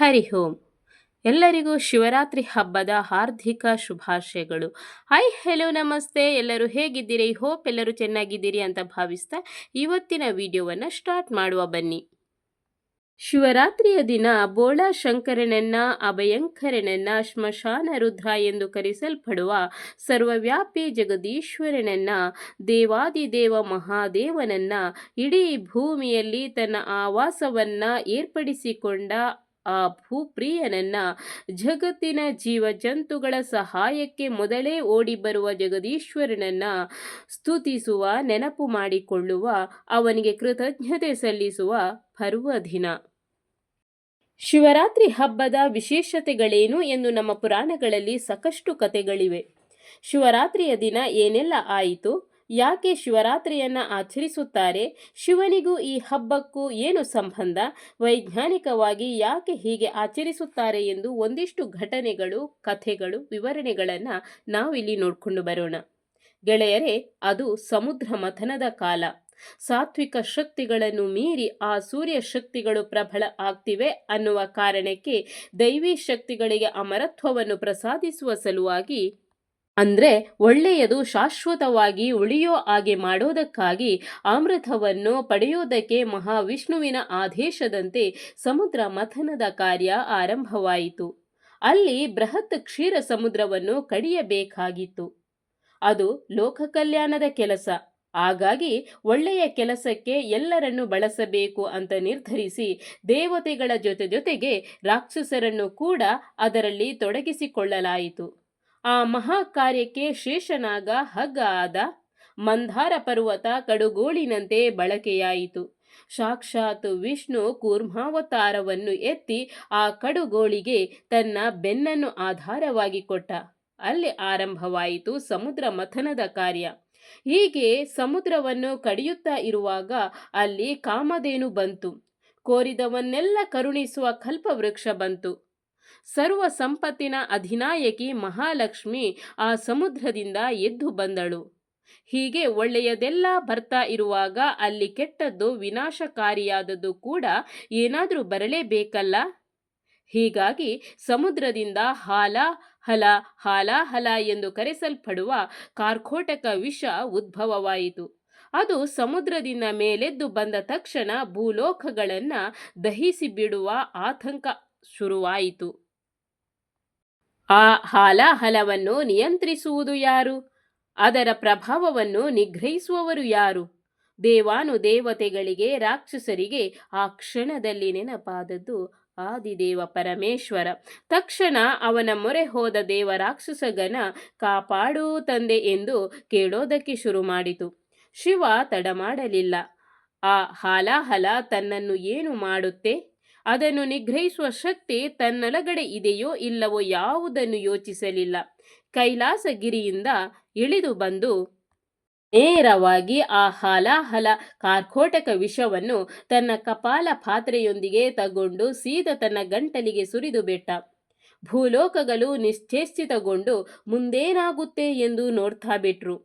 ಹರಿ ಓಂ. ಎಲ್ಲರಿಗೂ ಶಿವರಾತ್ರಿ ಹಬ್ಬದ ಹಾರ್ದಿಕ ಶುಭಾಶಯಗಳು. ಐ ಹೆಲೋ, ನಮಸ್ತೆ. ಎಲ್ಲರೂ ಹೇಗಿದ್ದೀರಿ? ಹೋಪ್ ಎಲ್ಲರೂ ಚೆನ್ನಾಗಿದ್ದೀರಿ ಅಂತ ಭಾವಿಸ್ತಾ ಇವತ್ತಿನ ವಿಡಿಯೋವನ್ನು ಸ್ಟಾರ್ಟ್ ಮಾಡುವ ಬನ್ನಿ. ಶಿವರಾತ್ರಿಯ ದಿನ ಬೋಳ ಶಂಕರನನ್ನ, ಅಭಯಂಕರನನ್ನ, ಶ್ಮಶಾನ ರುದ್ರ ಎಂದು ಕರೆಸಲ್ಪಡುವ ಸರ್ವವ್ಯಾಪಿ ಜಗದೀಶ್ವರನನ್ನ, ದೇವಾದಿದೇವ ಮಹಾದೇವನನ್ನ ಇಡೀ ಭೂಮಿಯಲ್ಲಿ ತನ್ನ ಆವಾಸವನ್ನ ಏರ್ಪಡಿಸಿಕೊಂಡ ಆ ಭೂಪ್ರಿಯನನ್ನ ಜಗತ್ತಿನ ಜೀವ ಜಂತುಗಳ ಸಹಾಯಕ್ಕೆ ಮೊದಲೇ ಓಡಿ ಬರುವ ಜಗದೀಶ್ವರನನ್ನ ಸ್ತುತಿಸುವ, ನೆನಪು ಮಾಡಿಕೊಳ್ಳುವ, ಅವನಿಗೆ ಕೃತಜ್ಞತೆ ಸಲ್ಲಿಸುವ ಪರ್ವ ದಿನ ಶಿವರಾತ್ರಿ ಹಬ್ಬದ ವಿಶೇಷತೆಗಳೇನು ಎಂದು ನಮ್ಮ ಪುರಾಣಗಳಲ್ಲಿ ಸಾಕಷ್ಟು ಕಥೆಗಳಿವೆ. ಶಿವರಾತ್ರಿಯ ದಿನ ಏನೆಲ್ಲ ಆಯಿತು? ಯಾಕೆ ಶಿವರಾತ್ರಿಯನ್ನು ಆಚರಿಸುತ್ತಾರೆ? ಶಿವನಿಗೂ ಈ ಹಬ್ಬಕ್ಕೂ ಏನು ಸಂಬಂಧ? ವೈಜ್ಞಾನಿಕವಾಗಿ ಯಾಕೆ ಹೀಗೆ ಆಚರಿಸುತ್ತಾರೆ ಎಂದು ಒಂದಿಷ್ಟು ಘಟನೆಗಳು, ಕಥೆಗಳು, ವಿವರಣೆಗಳನ್ನು ನಾವಿಲ್ಲಿ ನೋಡಿಕೊಂಡು ಬರೋಣ. ಗೆಳೆಯರೇ, ಅದು ಸಮುದ್ರ ಮಥನದ ಕಾಲ. ಸಾತ್ವಿಕ ಶಕ್ತಿಗಳನ್ನು ಮೀರಿ ಆ ಸೂರ್ಯ ಶಕ್ತಿಗಳು ಪ್ರಬಲ ಆಗ್ತಿವೆ ಅನ್ನುವ ಕಾರಣಕ್ಕೆ ದೈವಿ ಶಕ್ತಿಗಳಿಗೆ ಅಮರತ್ವವನ್ನು ಪ್ರಸಾದಿಸುವ ಸಲುವಾಗಿ ಅಂದರೆ ಒಳ್ಳೆಯದು ಶಾಶ್ವತವಾಗಿ ಉಳಿಯೋ ಹಾಗೆ ಮಾಡೋದಕ್ಕಾಗಿ ಅಮೃತವನ್ನು ಪಡೆಯೋದಕ್ಕೆ ಮಹಾವಿಷ್ಣುವಿನ ಆದೇಶದಂತೆ ಸಮುದ್ರ ಮಥನದ ಕಾರ್ಯ ಆರಂಭವಾಯಿತು. ಅಲ್ಲಿ ಬೃಹತ್ ಕ್ಷೀರ ಸಮುದ್ರವನ್ನು ಕಡಿಯಬೇಕಾಗಿತ್ತು. ಅದು ಲೋಕ ಕಲ್ಯಾಣದ ಕೆಲಸ. ಹಾಗಾಗಿ ಒಳ್ಳೆಯ ಕೆಲಸಕ್ಕೆ ಎಲ್ಲರನ್ನು ಬಳಸಬೇಕು ಅಂತ ನಿರ್ಧರಿಸಿ ದೇವತೆಗಳ ಜೊತೆ ಜೊತೆಗೆ ರಾಕ್ಷಸರನ್ನು ಕೂಡ ಅದರಲ್ಲಿ ತೊಡಗಿಸಿಕೊಳ್ಳಲಾಯಿತು. ಆ ಮಹಾ ಕಾರ್ಯಕ್ಕೆ ಶೇಷನಾಗ ಹಗ್ಗ ಆದ ಮಂದಾರ ಪರ್ವತ ಕಡುಗೋಳಿನಂತೆ ಬಳಕೆಯಾಯಿತು. ಸಾಕ್ಷಾತ್ ವಿಷ್ಣು ಕೂರ್ಮಾವತಾರವನ್ನು ಎತ್ತಿ ಆ ಕಡುಗೋಳಿಗೆ ತನ್ನ ಬೆನ್ನನ್ನು ಆಧಾರವಾಗಿ ಕೊಟ್ಟ. ಅಲ್ಲಿ ಆರಂಭವಾಯಿತು ಸಮುದ್ರ ಮಥನದ ಕಾರ್ಯ. ಹೀಗೆ ಸಮುದ್ರವನ್ನು ಕಡಿಯುತ್ತಾ ಇರುವಾಗ ಅಲ್ಲಿ ಕಾಮಧೇನು ಬಂತು. ಕೋರಿದವನ್ನೆಲ್ಲ ಕರುಣಿಸುವ ಕಲ್ಪವೃಕ್ಷ ಬಂತು. ಸರ್ವ ಸಂಪತ್ತಿನ ಅಧಿನಾಯಕಿ ಮಹಾಲಕ್ಷ್ಮಿ ಆ ಸಮುದ್ರದಿಂದ ಎದ್ದು ಬಂದಳು. ಹೀಗೆ ಒಳ್ಳೆಯದೆಲ್ಲ ಬರ್ತಾ ಇರುವಾಗ ಅಲ್ಲಿ ಕೆಟ್ಟದ್ದು ವಿನಾಶಕಾರಿಯಾದದ್ದು ಕೂಡ ಏನಾದರೂ ಬರಲೇಬೇಕಲ್ಲ? ಹೀಗಾಗಿ ಸಮುದ್ರದಿಂದ ಹಾಲ, ಹಲ ಹಾಲಾಹಲ ಎಂದು ಕರೆಸಲ್ಪಡುವ ಕಾರ್ಕೋಟಕ ವಿಷ ಉದ್ಭವವಾಯಿತು. ಅದು ಸಮುದ್ರದಿಂದ ಮೇಲೆದ್ದು ಬಂದ ತಕ್ಷಣ ಭೂಲೋಕಗಳನ್ನು ದಹಿಸಿ ಬಿಡುವ ಆತಂಕ ಶುರುವಾಯಿತು. ಆ ಹಾಲಾಹಲವನ್ನು ನಿಯಂತ್ರಿಸುವುದು ಯಾರು? ಅದರ ಪ್ರಭಾವವನ್ನು ನಿಗ್ರಹಿಸುವವರು ಯಾರು? ದೇವಾನು ದೇವತೆಗಳಿಗೆ, ರಾಕ್ಷಸರಿಗೆ ಆ ಕ್ಷಣದಲ್ಲಿ ನೆನಪಾದದ್ದು ಆದಿದೇವ ಪರಮೇಶ್ವರ. ತಕ್ಷಣ ಅವನ ಮೊರೆ ಹೋದ ದೇವ ರಾಕ್ಷಸಗನ ಕಾಪಾಡು ತಂದೆ ಎಂದು ಕೇಳೋದಕ್ಕೆ ಶುರು ಮಾಡಿತು ಶಿವ ತಡ ಮಾಡಲಿಲ್ಲ ಆ ಹಾಲಾಹಲ ತನ್ನನ್ನು ಏನು ಮಾಡುತ್ತೆ? ಅದನ್ನು ನಿಗ್ರಹಿಸುವ ಶಕ್ತಿ ತನ್ನೊಳಗಡೆ ಇದೆಯೋ ಇಲ್ಲವೋ ಯಾವುದನ್ನು ಯೋಚಿಸಲಿಲ್ಲ. ಕೈಲಾಸಗಿರಿಯಿಂದ ಇಳಿದು ಬಂದು ನೇರವಾಗಿ ಆ ಹಲಾಹಲ ಕಾರ್ಕೋಟಕ ವಿಷವನ್ನು ತನ್ನ ಕಪಾಲ ಪಾತ್ರೆಯೊಂದಿಗೆ ತಗೊಂಡು ಸೀದ ತನ್ನ ಗಂಟಲಿಗೆ ಸುರಿದು ಬಿಟ್ಟ. ಭೂಲೋಕಗಳು ನಿಶ್ಚೇಷ್ಟಿತಗೊಂಡು ಮುಂದೇನಾಗುತ್ತೆ ಎಂದು ನೋಡ್ತಾ ಬಿಟ್ರು.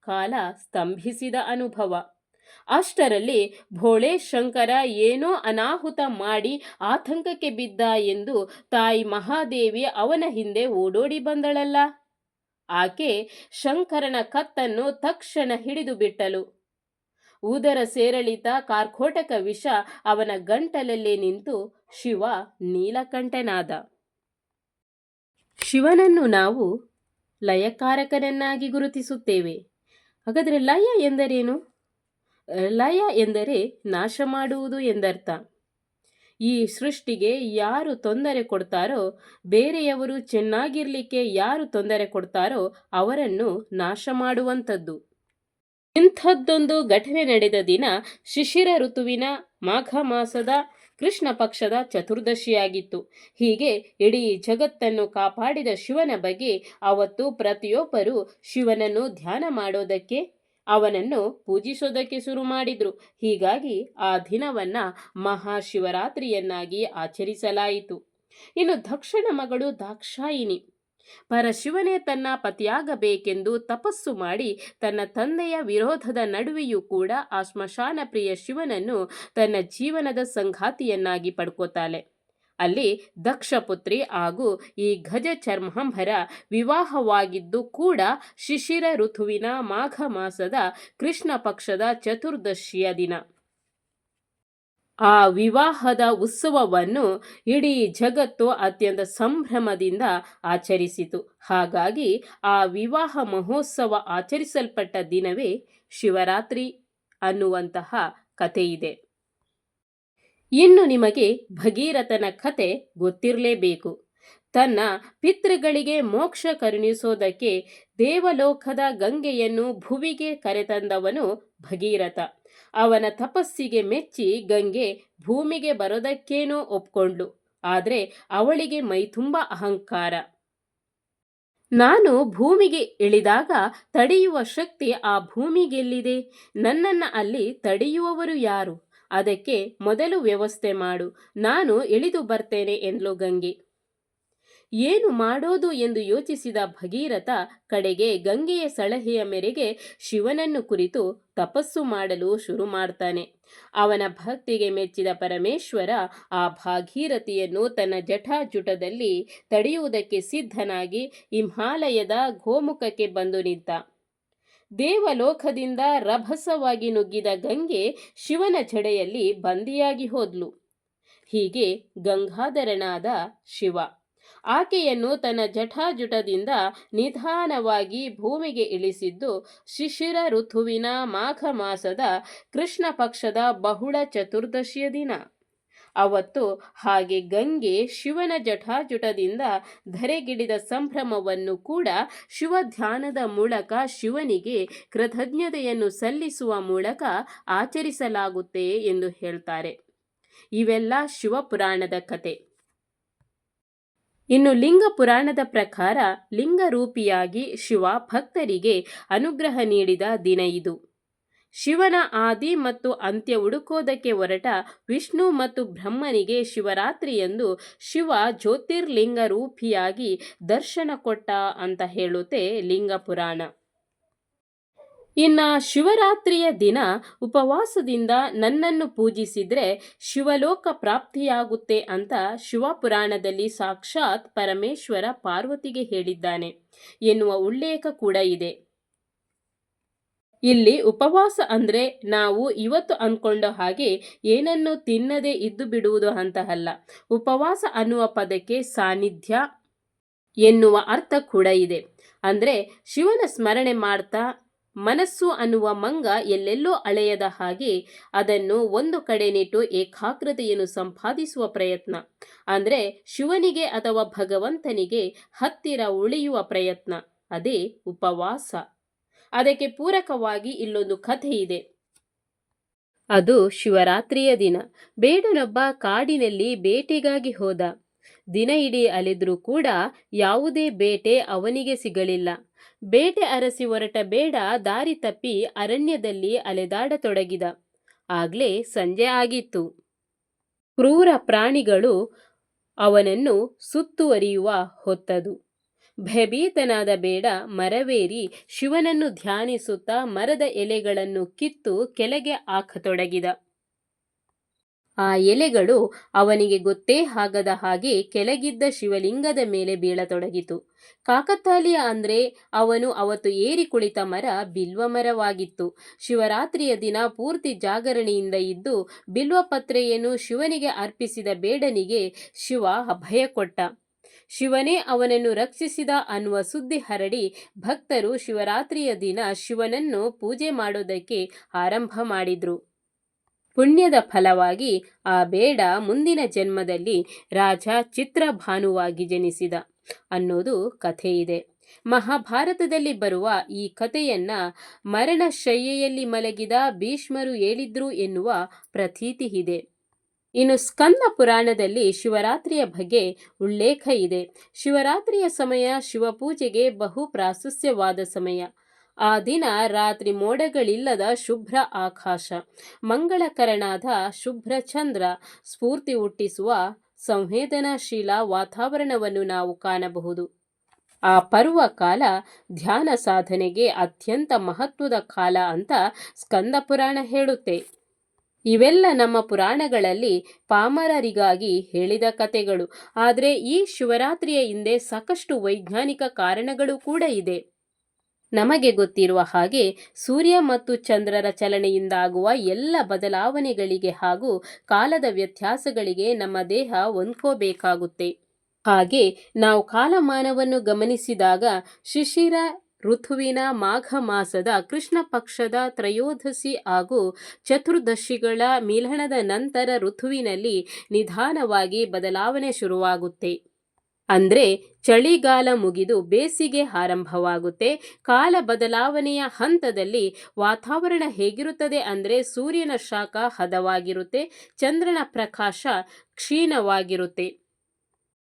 ಕಾಲ ಸ್ತಂಭಿಸಿದ ಅನುಭವ. ಅಷ್ಟರಲ್ಲಿ ಭೋಳೆ ಶಂಕರ ಏನೋ ಅನಾಹುತ ಮಾಡಿ ಆತಂಕಕ್ಕೆ ಬಿದ್ದ ಎಂದು ತಾಯಿ ಮಹಾದೇವಿ ಅವನ ಹಿಂದೆ ಓಡೋಡಿ ಬಂದಳಲ್ಲ. ಆಕೆ ಶಂಕರನ ಕತ್ತನ್ನು ತಕ್ಷಣ ಹಿಡಿದು ಬಿಟ್ಟಳು. ಉದರ ಸೇರಳಿತ ಕಾರ್ಕೋಟಕ ವಿಷ ಅವನ ಗಂಟಲಲ್ಲೇ ನಿಂತು ಶಿವ ನೀಲಕಂಠನಾದ. ಶಿವನನ್ನು ನಾವು ಲಯಕಾರಕನನ್ನಾಗಿ ಗುರುತಿಸುತ್ತೇವೆ. ಹಾಗಾದರೆ ಲಯ ಎಂದರೇನು? ಲಯ ಎಂದರೆ ನಾಶ ಮಾಡುವುದು ಎಂದರ್ಥ. ಈ ಸೃಷ್ಟಿಗೆ ಯಾರು ತೊಂದರೆ ಕೊಡ್ತಾರೋ, ಬೇರೆಯವರು ಚೆನ್ನಾಗಿರಲಿಕ್ಕೆ ಯಾರು ತೊಂದರೆ ಕೊಡ್ತಾರೋ, ಅವರನ್ನು ನಾಶ ಮಾಡುವಂಥದ್ದು. ಇಂಥದ್ದೊಂದು ಘಟನೆ ನಡೆದ ದಿನ ಶಿಶಿರ ಋತುವಿನ ಮಾಘ ಮಾಸದ ಕೃಷ್ಣ ಪಕ್ಷದ ಚತುರ್ದಶಿಯಾಗಿತ್ತು. ಹೀಗೆ ಇಡೀ ಜಗತ್ತನ್ನು ಕಾಪಾಡಿದ ಶಿವನ ಬಗ್ಗೆ ಅವತ್ತು ಪ್ರತಿಯೊಬ್ಬರು ಶಿವನನ್ನು ಧ್ಯಾನ ಮಾಡೋದಕ್ಕೆ ಅವನನ್ನು ಪೂಜಿಸೋದಕ್ಕೆ ಶುರು ಮಾಡಿದ್ರು. ಹೀಗಾಗಿ ಆ ದಿನವನ್ನ ಮಹಾಶಿವರಾತ್ರಿಯನ್ನಾಗಿ ಆಚರಿಸಲಾಯಿತು. ಇನ್ನು ದಕ್ಷಿಣ ಮಗಳು ದಾಕ್ಷಾಯಿನಿ ಪರಶಿವನೇ ತನ್ನ ಪತಿಯಾಗಬೇಕೆಂದು ತಪಸ್ಸು ಮಾಡಿ ತನ್ನ ತಂದೆಯ ವಿರೋಧದ ನಡುವೆಯೂ ಕೂಡ ಆ ಶ್ಮಶಾನ ಪ್ರಿಯ ಶಿವನನ್ನು ತನ್ನ ಜೀವನದ ಸಂಗಾತಿಯನ್ನಾಗಿ ಪಡ್ಕೋತಾಳೆ. ಅಲ್ಲಿ ದಕ್ಷಪುತ್ರಿ ಹಾಗೂ ಈ ಗಜ ಚರ್ಮಾಂಬರ ವಿವಾಹವಾಗಿದ್ದು ಕೂಡ ಶಿಶಿರ ಋತುವಿನ ಮಾಘ ಮಾಸದ ಕೃಷ್ಣ ಪಕ್ಷದ ಚತುರ್ದಶಿಯ ದಿನ. ಆ ವಿವಾಹದ ಉತ್ಸವವನ್ನು ಇಡೀ ಜಗತ್ತು ಅತ್ಯಂತ ಸಂಭ್ರಮದಿಂದ ಆಚರಿಸಿತು. ಹಾಗಾಗಿ ಆ ವಿವಾಹ ಮಹೋತ್ಸವ ಆಚರಿಸಲ್ಪಟ್ಟ ದಿನವೇ ಶಿವರಾತ್ರಿ ಅನ್ನುವಂತಹ ಕಥೆಯಿದೆ. ಇನ್ನು ನಿಮಗೆ ಭಗೀರಥನ ಕತೆ ಗೊತ್ತಿರಲೇಬೇಕು. ತನ್ನ ಪಿತೃಗಳಿಗೆ ಮೋಕ್ಷ ಕರುಣಿಸೋದಕ್ಕೆ ದೇವಲೋಕದ ಗಂಗೆಯನ್ನು ಭುವಿಗೆ ಕರೆತಂದವನು ಭಗೀರಥ. ಅವನ ತಪಸ್ಸಿಗೆ ಮೆಚ್ಚಿ ಗಂಗೆ ಭೂಮಿಗೆ ಬರೋದಕ್ಕೇನೋ ಒಪ್ಕೊಂಡ್ಲು. ಆದರೆ ಅವಳಿಗೆ ಮೈತುಂಬ ಅಹಂಕಾರ. ನಾನು ಭೂಮಿಗೆ ಇಳಿದಾಗ ತಡೆಯುವ ಶಕ್ತಿ ಆ ಭೂಮಿಗೆಲ್ಲಿದೆ? ನನ್ನನ್ನು ಅಲ್ಲಿ ತಡೆಯುವವರು ಯಾರು? ಅದಕ್ಕೆ ಮೊದಲು ವ್ಯವಸ್ಥೆ ಮಾಡು. ನಾನು ಇಳಿದು ಬರ್ತೇನೆ ಎಂದ್ಲು ಗಂಗೆ. ಏನು ಮಾಡೋದು ಎಂದು ಯೋಚಿಸಿದ ಭಗೀರಥ ಕಡೆಗೆ ಗಂಗೆಯ ಸಲಹೆಯ ಮೇರೆಗೆ ಶಿವನನ್ನು ಕುರಿತು ತಪಸ್ಸು ಮಾಡಲು ಶುರು ಮಾಡ್ತಾನೆ. ಅವನ ಭಕ್ತಿಗೆ ಮೆಚ್ಚಿದ ಪರಮೇಶ್ವರ ಆ ಭಾಗೀರಥಿಯನ್ನು ತನ್ನ ಜಟಾಜುಟದಲ್ಲಿ ತಡೆಯುವುದಕ್ಕೆ ಸಿದ್ಧನಾಗಿ ಹಿಮಾಲಯದ ಗೋಮುಖಕ್ಕೆ ಬಂದು ನಿಂತ. ದೇವಲೋಕದಿಂದ ರಭಸವಾಗಿ ನುಗ್ಗಿದ ಗಂಗೆ ಶಿವನ ಜಡೆಯಲ್ಲಿ ಬಂದಿಯಾಗಿ ಹೋದ್ಲು. ಹೀಗೆ ಗಂಗಾಧರನಾದ ಶಿವ. ಆಕೆಯನ್ನು ತನ್ನ ಜಠಾಜುಟದಿಂದ ನಿಧಾನವಾಗಿ ಭೂಮಿಗೆ ಇಳಿಸಿದ್ದು ಶಿಶಿರ ಋತುವಿನ ಮಾಘ ಮಾಸದ ಕೃಷ್ಣ ಪಕ್ಷದ ಬಹುಳ ಚತುರ್ದಶಿಯ ದಿನ. ಅವತ್ತು ಹಾಗೆ ಗಂಗೆ ಶಿವನ ಜಟಾಜುಟದಿಂದ ಧರೆಗಿಡಿದ ಸಂಭ್ರಮವನ್ನು ಕೂಡ ಶಿವ ಧ್ಯಾನದ ಮೂಲಕ ಶಿವನಿಗೆ ಕೃತಜ್ಞತೆಯನ್ನು ಸಲ್ಲಿಸುವ ಮೂಲಕ ಆಚರಿಸಲಾಗುತ್ತೆ ಎಂದು ಹೇಳ್ತಾರೆ. ಇವೆಲ್ಲ ಶಿವಪುರಾಣದ ಕತೆ. ಇನ್ನು ಲಿಂಗ ಪುರಾಣದ ಪ್ರಕಾರ ಲಿಂಗರೂಪಿಯಾಗಿ ಶಿವ ಭಕ್ತರಿಗೆ ಅನುಗ್ರಹ ನೀಡಿದ ದಿನ ಇದು. ಶಿವನ ಆದಿ ಮತ್ತು ಅಂತ್ಯ ಹುಡುಕೋದಕ್ಕೆ ಹೊರಟ ವಿಷ್ಣು ಮತ್ತು ಬ್ರಹ್ಮನಿಗೆ ಶಿವರಾತ್ರಿಯಂದು ಶಿವ ಜ್ಯೋತಿರ್ಲಿಂಗ ರೂಪಿಯಾಗಿ ದರ್ಶನ ಕೊಟ್ಟ ಅಂತ ಹೇಳುತ್ತೆ ಲಿಂಗ ಪುರಾಣ ಇನ್ನ ಶಿವರಾತ್ರಿಯ ದಿನ ಉಪವಾಸದಿಂದ ನನ್ನನ್ನು ಪೂಜಿಸಿದ್ರೆ ಶಿವಲೋಕ ಪ್ರಾಪ್ತಿಯಾಗುತ್ತೆ ಅಂತ ಶಿವಪುರಾಣದಲ್ಲಿ ಸಾಕ್ಷಾತ್ ಪರಮೇಶ್ವರ ಪಾರ್ವತಿಗೆ ಹೇಳಿದ್ದಾನೆ. ಎನ್ನುವ ಉಲ್ಲೇಖ ಕೂಡ ಇದೆ. ಇಲ್ಲಿ ಉಪವಾಸ ಅಂದ್ರೆ ನಾವು ಇವತ್ತು ಅನ್ಕೊಂಡ ಹಾಗೆ ಏನನ್ನು ತಿನ್ನದೇ ಇದ್ದು ಬಿಡುವುದು ಅಂತ ಅಲ್ಲ ಉಪವಾಸ ಅನ್ನುವ ಪದಕ್ಕೆ ಸಾನ್ನಿಧ್ಯ ಎನ್ನುವ ಅರ್ಥ ಕೂಡ ಇದೆ. ಅಂದ್ರೆ ಶಿವನ ಸ್ಮರಣೆ ಮಾಡ್ತಾ ಮನಸ್ಸು ಅನ್ನುವ ಮಂಗ ಎಲ್ಲೆಲ್ಲೋ ಅಳೆಯದ ಹಾಗೆ ಅದನ್ನು ಒಂದು ಕಡೆ ನಿಟ್ಟು ಏಕಾಗ್ರತೆಯನ್ನು ಸಂಪಾದಿಸುವ ಪ್ರಯತ್ನ. ಅಂದರೆ ಶಿವನಿಗೆ ಅಥವಾ ಭಗವಂತನಿಗೆ ಹತ್ತಿರ ಉಳಿಯುವ ಪ್ರಯತ್ನ. ಅದೇ ಉಪವಾಸ. ಅದಕ್ಕೆ ಪೂರಕವಾಗಿ ಇಲ್ಲೊಂದು ಕಥೆ ಇದೆ. ಅದು ಶಿವರಾತ್ರಿಯ ದಿನ. ಬೇಡನೊಬ್ಬ ಕಾಡಿನಲ್ಲಿ ಬೇಟೆಗಾಗಿ ಹೋದ. ದಿನ ಇಡೀ ಅಲೆದ್ರೂ ಕೂಡ ಯಾವುದೇ ಬೇಟೆ ಅವನಿಗೆ ಸಿಗಲಿಲ್ಲ. ಬೇಟೆ ಅರಸಿ ಹೊರಟ ಬೇಡ, ದಾರಿ ತಪ್ಪಿ ಅರಣ್ಯದಲ್ಲಿ ಅಲೆದಾಡತೊಡಗಿದ. ಆಗ್ಲೇ ಸಂಜೆ ಆಗಿತ್ತು. ಕ್ರೂರ ಪ್ರಾಣಿಗಳು ಅವನನ್ನು ಸುತ್ತುವರಿಯುವ ಹೊತ್ತದು. ಭಯಭೀತನಾದ ಬೇಡ, ಮರವೇರಿ, ಶಿವನನ್ನು ಧ್ಯಾನಿಸುತ್ತಾ ಮರದ ಎಲೆಗಳನ್ನು ಕಿತ್ತು ಕೆಳಗೆ ಹಾಕತೊಡಗಿದ. ಆ ಎಲೆಗಳು ಅವನಿಗೆ ಗೊತ್ತೇ ಆಗದ ಹಾಗೆ ಕೆಳಗಿದ್ದ ಶಿವಲಿಂಗದ ಮೇಲೆ ಬೀಳತೊಡಗಿತು. ಕಾಕತಾಲಿಯ ಅಂದ್ರೆ ಅವನು ಅವತ್ತು ಏರಿ ಕುಳಿತ ಮರ ಬಿಲ್ವ ಮರವಾಗಿತ್ತು. ಶಿವರಾತ್ರಿಯ ದಿನ ಪೂರ್ತಿ ಜಾಗರಣೆಯಿಂದ ಇದ್ದು ಬಿಲ್ವ ಪತ್ರೆಯನ್ನು ಶಿವನಿಗೆ ಅರ್ಪಿಸಿದ ಬೇಡನಿಗೆ ಶಿವ ಅಭಯ ಕೊಟ್ಟ. ಶಿವನೇ ಅವನನ್ನು ರಕ್ಷಿಸಿದ ಅನ್ನುವ ಸುದ್ದಿ ಹರಡಿ ಭಕ್ತರು ಶಿವರಾತ್ರಿಯ ದಿನ ಶಿವನನ್ನು ಪೂಜೆ ಮಾಡೋದಕ್ಕೆ ಆರಂಭ ಮಾಡಿದ್ರು. ಪುಣ್ಯದ ಫಲವಾಗಿ ಆ ಬೇಡ ಮುಂದಿನ ಜನ್ಮದಲ್ಲಿ ರಾಜ ಚಿತ್ರಭಾನುವಾಗಿ ಜನಿಸಿದ ಅನ್ನೋದು ಕಥೆಯಿದೆ. ಮಹಾಭಾರತದಲ್ಲಿ ಬರುವ ಈ ಕಥೆಯನ್ನ ಮರಣಶಯ್ಯೆಯಲ್ಲಿ ಮಲಗಿದ ಭೀಷ್ಮರು ಹೇಳಿದ್ರು ಎನ್ನುವ ಪ್ರತೀತಿ ಇದೆ. ಇನ್ನು ಸ್ಕಂದ ಪುರಾಣದಲ್ಲಿ ಶಿವರಾತ್ರಿಯ ಬಗ್ಗೆ ಉಲ್ಲೇಖ ಇದೆ. ಶಿವರಾತ್ರಿಯ ಸಮಯ ಶಿವಪೂಜೆಗೆ ಬಹು ಪ್ರಾಶಸ್ತ್ಯವಾದ ಸಮಯ. ಆ ದಿನ ರಾತ್ರಿ ಮೋಡಗಳಿಲ್ಲದ ಶುಭ್ರ ಆಕಾಶ. ಮಂಗಳಕರನಾದ ಶುಭ್ರ ಚಂದ್ರ ಸ್ಫೂರ್ತಿ ಹುಟ್ಟಿಸುವ ಸಂವೇದನಾಶೀಲ ವಾತಾವರಣವನ್ನು ನಾವು ಕಾಣಬಹುದು. ಆ ಪರ್ವ ಕಾಲ ಧ್ಯಾನ ಸಾಧನೆಗೆ ಅತ್ಯಂತ ಮಹತ್ವದ ಕಾಲ ಅಂತ ಸ್ಕಂದ ಪುರಾಣ ಹೇಳುತ್ತೆ. ಇವೆಲ್ಲ ನಮ್ಮ ಪುರಾಣಗಳಲ್ಲಿ ಪಾಮರರಿಗಾಗಿ ಹೇಳಿದ ಕಥೆಗಳು. ಆದರೆ ಈ ಶಿವರಾತ್ರಿಯ ಹಿಂದೆ ಸಾಕಷ್ಟು ವೈಜ್ಞಾನಿಕ ಕಾರಣಗಳು ಕೂಡ ಇದೆ. ನಮಗೆ ಗೊತ್ತಿರುವ ಹಾಗೆ ಸೂರ್ಯ ಮತ್ತು ಚಂದ್ರರ ಚಲನೆಯಿಂದಾಗುವ ಎಲ್ಲ ಬದಲಾವಣೆಗಳಿಗೆ ಹಾಗೂ ಕಾಲದ ವ್ಯತ್ಯಾಸಗಳಿಗೆ ನಮ್ಮ ದೇಹ ಹೊಂದ್ಕೋಬೇಕಾಗುತ್ತೆ. ಹಾಗೆ ನಾವು ಕಾಲಮಾನವನ್ನು ಗಮನಿಸಿದಾಗ ಶಿಶಿರ ಋತುವಿನ ಮಾಘ ಮಾಸದ ಕೃಷ್ಣ ಪಕ್ಷದ ತ್ರಯೋದಶಿ ಹಾಗೂ ಚತುರ್ದಶಿಗಳ ಮಿಲನದ ನಂತರ ಋತುವಿನಲ್ಲಿ ನಿಧಾನವಾಗಿ ಬದಲಾವಣೆ ಶುರುವಾಗುತ್ತೆ. ಅಂದರೆ ಚಳಿಗಾಲ ಮುಗಿದು ಬೇಸಿಗೆ ಆರಂಭವಾಗುತ್ತೆ. ಕಾಲ ಬದಲಾವಣೆಯ ಹಂತದಲ್ಲಿ ವಾತಾವರಣ ಹೇಗಿರುತ್ತದೆ ಅಂದರೆ ಸೂರ್ಯನ ಶಾಖ ಹದವಾಗಿರುತ್ತೆ, ಚಂದ್ರನ ಪ್ರಕಾಶ ಕ್ಷೀಣವಾಗಿರುತ್ತೆ.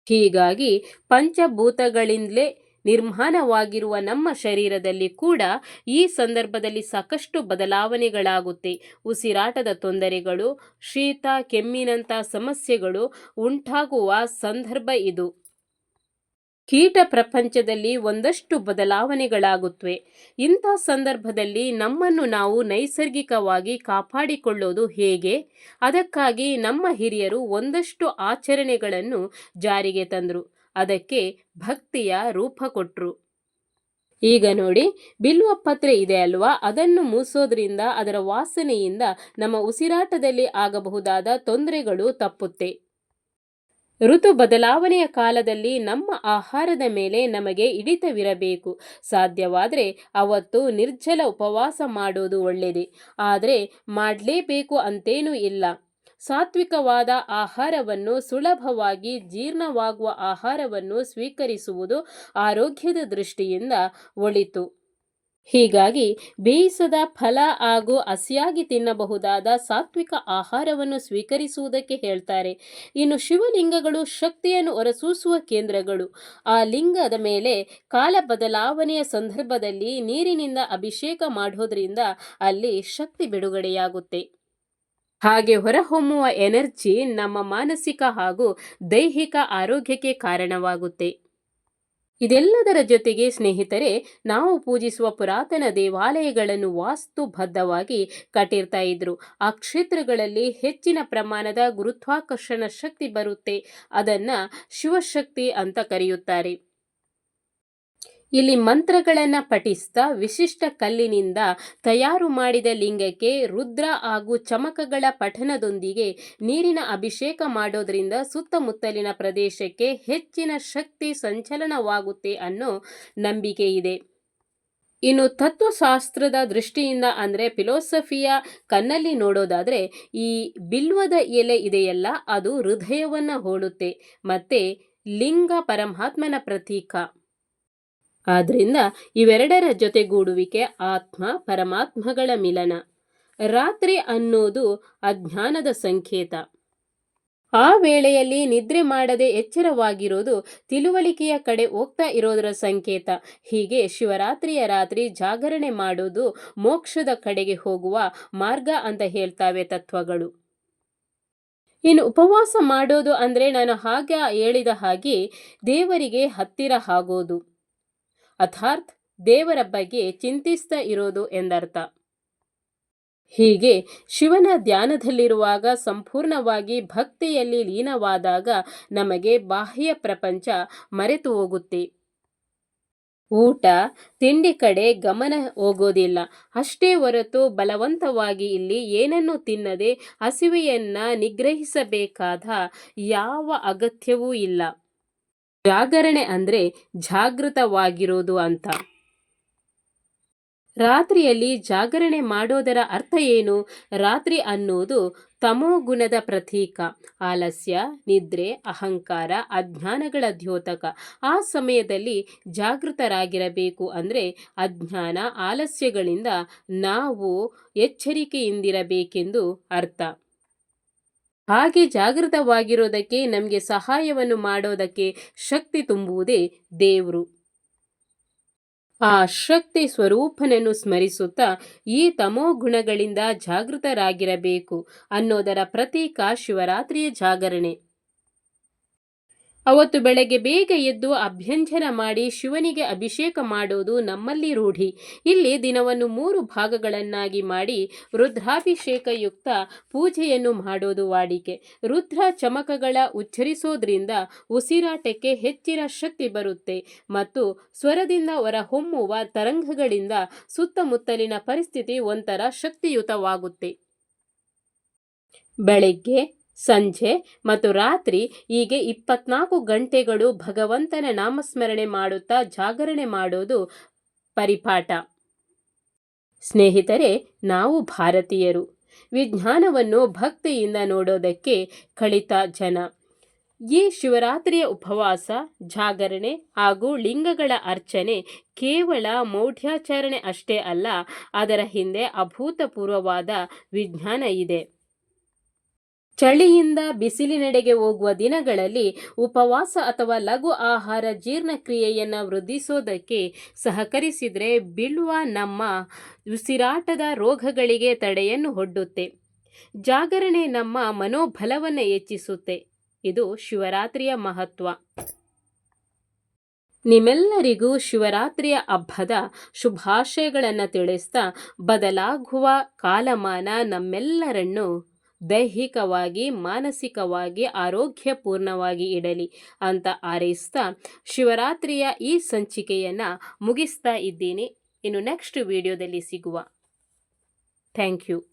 ಹೀಗಾಗಿ ಪಂಚಭೂತಗಳಿಂದಲೇ ನಿರ್ಮಾಣವಾಗಿರುವ ನಮ್ಮ ಶರೀರದಲ್ಲಿ ಕೂಡ ಈ ಸಂದರ್ಭದಲ್ಲಿ ಸಾಕಷ್ಟು ಬದಲಾವಣೆಗಳಾಗುತ್ತೆ. ಉಸಿರಾಟದ ತೊಂದರೆಗಳು, ಶೀತ, ಕೆಮ್ಮಿನಂಥ ಸಮಸ್ಯೆಗಳು ಉಂಟಾಗುವ ಸಂದರ್ಭ ಇದು. ಕೀಟ ಪ್ರಪಂಚದಲ್ಲಿ ಒಂದಷ್ಟು ಬದಲಾವಣೆಗಳಾಗುತ್ತವೆ ಇಂಥ ಸಂದರ್ಭದಲ್ಲಿ ನಮ್ಮನ್ನು ನಾವು ನೈಸರ್ಗಿಕವಾಗಿ ಕಾಪಾಡಿಕೊಳ್ಳೋದು ಹೇಗೆ? ಅದಕ್ಕಾಗಿ ನಮ್ಮ ಹಿರಿಯರು ಒಂದಷ್ಟು ಆಚರಣೆಗಳನ್ನು ಜಾರಿಗೆ ತಂದರು. ಅದಕ್ಕೆ ಭಕ್ತಿಯ ರೂಪ ಕೊಟ್ಟರು ಈಗ ನೋಡಿ ಬಿಲ್ವ ಪತ್ರೆ ಇದೆ ಅಲ್ವಾ? ಅದನ್ನು ಮೂಸೋದ್ರಿಂದ, ಅದರ ವಾಸನೆಯಿಂದ ನಮ್ಮ ಉಸಿರಾಟದಲ್ಲಿ ಆಗಬಹುದಾದ ತೊಂದರೆಗಳು ತಪ್ಪುತ್ತೆ. ಋತು ಬದಲಾವಣೆಯ ಕಾಲದಲ್ಲಿ ನಮ್ಮ ಆಹಾರದ ಮೇಲೆ ನಮಗೆ ಹಿಡಿತವಿರಬೇಕು. ಸಾಧ್ಯವಾದರೆ ಅವತ್ತು ನಿರ್ಜಲ ಉಪವಾಸ ಮಾಡೋದು ಒಳ್ಳೆಯದೇ. ಆದರೆ ಮಾಡಲೇಬೇಕು ಅಂತೇನೂ ಇಲ್ಲ. ಸಾತ್ವಿಕವಾದ ಆಹಾರವನ್ನು ಸುಲಭವಾಗಿ ಜೀರ್ಣವಾಗುವ ಆಹಾರವನ್ನು ಸ್ವೀಕರಿಸುವುದು ಆರೋಗ್ಯದ ದೃಷ್ಟಿಯಿಂದ ಒಳಿತು. ಹೀಗಾಗಿ ಬೇಯಿಸದ ಫಲ ಹಾಗೂ ಹಸಿಯಾಗಿ ತಿನ್ನಬಹುದಾದ ಸಾತ್ವಿಕ ಆಹಾರವನ್ನು ಸ್ವೀಕರಿಸುವುದಕ್ಕೆ ಹೇಳ್ತಾರೆ. ಇನ್ನು ಶಿವಲಿಂಗಗಳು ಶಕ್ತಿಯನ್ನು ಹೊರಸೂಸುವ ಕೇಂದ್ರಗಳು. ಆ ಲಿಂಗದ ಮೇಲೆ ಕಾಲ ಬದಲಾವಣೆಯ ಸಂದರ್ಭದಲ್ಲಿ ನೀರಿನಿಂದ ಅಭಿಷೇಕ ಮಾಡೋದ್ರಿಂದ ಅಲ್ಲಿ ಶಕ್ತಿ ಬಿಡುಗಡೆಯಾಗುತ್ತೆ. ಹಾಗೆ ಹೊರಹೊಮ್ಮುವ ಎನರ್ಜಿ ನಮ್ಮ ಮಾನಸಿಕ ಹಾಗೂ ದೈಹಿಕ ಆರೋಗ್ಯಕ್ಕೆ ಕಾರಣವಾಗುತ್ತೆ. ಇದೆಲ್ಲದರ ಜೊತೆಗೆ ಸ್ನೇಹಿತರೆ, ನಾವು ಪೂಜಿಸುವ ಪುರಾತನ ದೇವಾಲಯಗಳನ್ನು ವಾಸ್ತುಬದ್ಧವಾಗಿ ಕಟ್ಟಿರ್ತಾ ಇದ್ರು. ಆ ಕ್ಷೇತ್ರಗಳಲ್ಲಿ ಹೆಚ್ಚಿನ ಪ್ರಮಾಣದ ಗುರುತ್ವಾಕರ್ಷಣ ಶಕ್ತಿ ಬರುತ್ತೆ. ಅದನ್ನು ಶಿವಶಕ್ತಿ ಅಂತ ಕರೆಯುತ್ತಾರೆ. ಇಲ್ಲಿ ಮಂತ್ರಗಳನ್ನ ಪಠಿಸ್ತಾ ವಿಶಿಷ್ಟ ಕಲ್ಲಿನಿಂದ ತಯಾರು ಮಾಡಿದ ಲಿಂಗಕ್ಕೆ ರುದ್ರ ಹಾಗೂ ಚಮಕಗಳ ಪಠನದೊಂದಿಗೆ ನೀರಿನ ಅಭಿಷೇಕ ಮಾಡೋದ್ರಿಂದ ಸುತ್ತಮುತ್ತಲಿನ ಪ್ರದೇಶಕ್ಕೆ ಹೆಚ್ಚಿನ ಶಕ್ತಿ ಸಂಚಲನವಾಗುತ್ತೆ ಅನ್ನೋ ನಂಬಿಕೆ ಇದೆ. ಇನ್ನು ತತ್ವಶಾಸ್ತ್ರದ ದೃಷ್ಟಿಯಿಂದ ಅಂದರೆ ಫಿಲೋಸಫಿಯ ಕಣ್ಣಲ್ಲಿ ನೋಡೋದಾದರೆ ಈ ಬಿಲ್ವದ ಎಲೆ ಇದೆಯಲ್ಲ, ಅದು ಹೃದಯವನ್ನು ಹೋಲುತ್ತೆ. ಮತ್ತು ಲಿಂಗ ಪರಮಾತ್ಮನ ಪ್ರತೀಕ. ಆದ್ರಿಂದ ಇವೆರಡರ ಜೊತೆಗೂಡುವಿಕೆ ಆತ್ಮ ಪರಮಾತ್ಮಗಳ ಮಿಲನ. ರಾತ್ರಿ ಅನ್ನೋದು ಅಜ್ಞಾನದ ಸಂಕೇತ. ಆ ವೇಳೆಯಲ್ಲಿ ನಿದ್ರೆ ಮಾಡದೆ ಎಚ್ಚರವಾಗಿರೋದು ತಿಳುವಳಿಕೆಯ ಕಡೆ ಹೋಗ್ತಾ ಇರೋದರ ಸಂಕೇತ. ಹೀಗೆ ಶಿವರಾತ್ರಿಯ ರಾತ್ರಿ ಜಾಗರಣೆ ಮಾಡೋದು ಮೋಕ್ಷದ ಕಡೆಗೆ ಹೋಗುವ ಮಾರ್ಗ ಅಂತ ಹೇಳ್ತಾವೆ ತತ್ವಗಳು. ಇನ್ನು ಉಪವಾಸ ಮಾಡೋದು ಅಂದರೆ ನಾನು ಹಾಗೆ ಹೇಳಿದ ಹಾಗೆ ದೇವರಿಗೆ ಹತ್ತಿರ ಆಗೋದು. ಅರ್ಥಾತ್ ದೇವರ ಬಗ್ಗೆ ಚಿಂತಿಸ್ತಾ ಇರೋದು ಎಂದರ್ಥ. ಹೀಗೆ ಶಿವನ ಧ್ಯಾನದಲ್ಲಿರುವಾಗ ಸಂಪೂರ್ಣವಾಗಿ ಭಕ್ತಿಯಲ್ಲಿ ಲೀನವಾದಾಗ ನಮಗೆ ಬಾಹ್ಯ ಪ್ರಪಂಚ ಮರೆತು ಹೋಗುತ್ತೆ. ಊಟ, ತಿಂಡಿ ಕಡೆ ಗಮನ ಹೋಗೋದಿಲ್ಲ. ಅಷ್ಟೇ ಹೊರತು ಬಲವಂತವಾಗಿ ಇಲ್ಲಿ ಏನನ್ನು ತಿನ್ನದೆ ಹಸಿವೆಯನ್ನು ನಿಗ್ರಹಿಸಬೇಕಾದ ಯಾವ ಅಗತ್ಯವೂ ಇಲ್ಲ. ಜಾಗರಣೆ ಅಂದರೆ ಜಾಗೃತವಾಗಿರೋದು ಅಂತ. ರಾತ್ರಿಯಲ್ಲಿ ಜಾಗರಣೆ ಮಾಡೋದರ ಅರ್ಥ ಏನು? ರಾತ್ರಿ ಅನ್ನೋದು ತಮೋಗುಣದ ಪ್ರತೀಕ. ಆಲಸ್ಯ, ನಿದ್ರೆ, ಅಹಂಕಾರ, ಅಜ್ಞಾನಗಳ ದ್ಯೋತಕ. ಆ ಸಮಯದಲ್ಲಿ ಜಾಗೃತರಾಗಿರಬೇಕು ಅಂದರೆ ಅಜ್ಞಾನ, ಆಲಸ್ಯಗಳಿಂದ ನಾವು ಎಚ್ಚರಿಕೆಯಿಂದಿರಬೇಕೆಂದು ಅರ್ಥ. ಹಾಗೆ ಜಾಗೃತವಾಗಿರೋದಕ್ಕೆ ನಮಗೆ ಸಹಾಯವನ್ನು ಮಾಡೋದಕ್ಕೆ ಶಕ್ತಿ ತುಂಬುವುದೇ ದೇವರು. ಆ ಶಕ್ತಿ ಸ್ವರೂಪನನ್ನು ಸ್ಮರಿಸುತ್ತಾ ಈ ತಮೋ ಗುಣಗಳಿಂದ ಜಾಗೃತರಾಗಿರಬೇಕು ಅನ್ನೋದರ ಪ್ರತೀಕ ಶಿವರಾತ್ರಿಯ ಜಾಗರಣೆ. ಅವತ್ತು ಬೆಳಗ್ಗೆ ಬೇಗ ಎದ್ದು ಅಭ್ಯಂಜನ ಮಾಡಿ ಶಿವನಿಗೆ ಅಭಿಷೇಕ ಮಾಡೋದು ನಮ್ಮಲ್ಲಿ ರೂಢಿ. ಇಲ್ಲಿ ದಿನವನ್ನು ಮೂರು ಭಾಗಗಳನ್ನಾಗಿ ಮಾಡಿ ರುದ್ರಾಭಿಷೇಕಯುಕ್ತ ಪೂಜೆಯನ್ನು ಮಾಡೋದು ವಾಡಿಕೆ. ರುದ್ರ ಚಮಕಗಳ ಉಚ್ಚರಿಸೋದ್ರಿಂದ ಉಸಿರಾಟಕ್ಕೆ ಹೆಚ್ಚಿನ ಶಕ್ತಿ ಬರುತ್ತೆ ಮತ್ತು ಸ್ವರದಿಂದ ಹೊರಹೊಮ್ಮುವ ತರಂಗಗಳಿಂದ ಸುತ್ತಮುತ್ತಲಿನ ಪರಿಸ್ಥಿತಿ ಒಂಥರ ಶಕ್ತಿಯುತವಾಗುತ್ತೆ. ಬೆಳಗ್ಗೆ ಸಂಜೆ ಮತ್ತು ರಾತ್ರಿ ಹೀಗೆ ಇಪ್ಪತ್ನಾಲ್ಕು ಗಂಟೆಗಳು ಭಗವಂತನ ನಾಮಸ್ಮರಣೆ ಮಾಡುತ್ತಾ ಜಾಗರಣೆ ಮಾಡೋದು ಪರಿಪಾಠ. ಸ್ನೇಹಿತರೆ, ನಾವು ಭಾರತೀಯರು. ವಿಜ್ಞಾನವನ್ನು ಭಕ್ತಿಯಿಂದ ನೋಡೋದಕ್ಕೆ ಕಳಿತ ಜನ. ಈ ಶಿವರಾತ್ರಿಯ ಉಪವಾಸ, ಜಾಗರಣೆ ಹಾಗೂ ಲಿಂಗಗಳ ಅರ್ಚನೆ ಕೇವಲ ಮೌಢ್ಯಾಚರಣೆ ಅಷ್ಟೇ ಅಲ್ಲ, ಅದರ ಹಿಂದೆ ಅಭೂತಪೂರ್ವವಾದ ವಿಜ್ಞಾನ ಇದೆ. ಚಳಿಯಿಂದ ಬಿಸಿಲಿನೆಡೆಗೆ ಹೋಗುವ ದಿನಗಳಲ್ಲಿ ಉಪವಾಸ ಅಥವಾ ಲಘು ಆಹಾರ ಜೀರ್ಣಕ್ರಿಯೆಯನ್ನು ವೃದ್ಧಿಸೋದಕ್ಕೆ ಸಹಕರಿಸಿದರೆ ಬೀಳುವ ನಮ್ಮ ಉಸಿರಾಟದ ರೋಗಗಳಿಗೆ ತಡೆಯನ್ನು ಒಡ್ಡುತ್ತೆ. ಜಾಗರಣೆ ನಮ್ಮ ಮನೋಬಲವನ್ನು ಹೆಚ್ಚಿಸುತ್ತೆ. ಇದು ಶಿವರಾತ್ರಿಯ ಮಹತ್ವ. ನಿಮ್ಮೆಲ್ಲರಿಗೂ ಶಿವರಾತ್ರಿಯ ಹಬ್ಬದ ಶುಭಾಶಯಗಳನ್ನು ತಿಳಿಸ್ತಾ ಬದಲಾಗುವ ಕಾಲಮಾನ ನಮ್ಮೆಲ್ಲರನ್ನು ದೈಹಿಕವಾಗಿ, ಮಾನಸಿಕವಾಗಿ ಆರೋಗ್ಯಪೂರ್ಣವಾಗಿ ಇಡಲಿ ಅಂತ ಹಾರೈಸ್ತಾ ಶಿವರಾತ್ರಿಯ ಈ ಸಂಚಿಕೆಯನ್ನು ಮುಗಿಸ್ತಾ ಇದ್ದೀನಿ. ಇನ್ನು ನೆಕ್ಸ್ಟ್ ವಿಡಿಯೋದಲ್ಲಿ ಸಿಗುವ. Thank you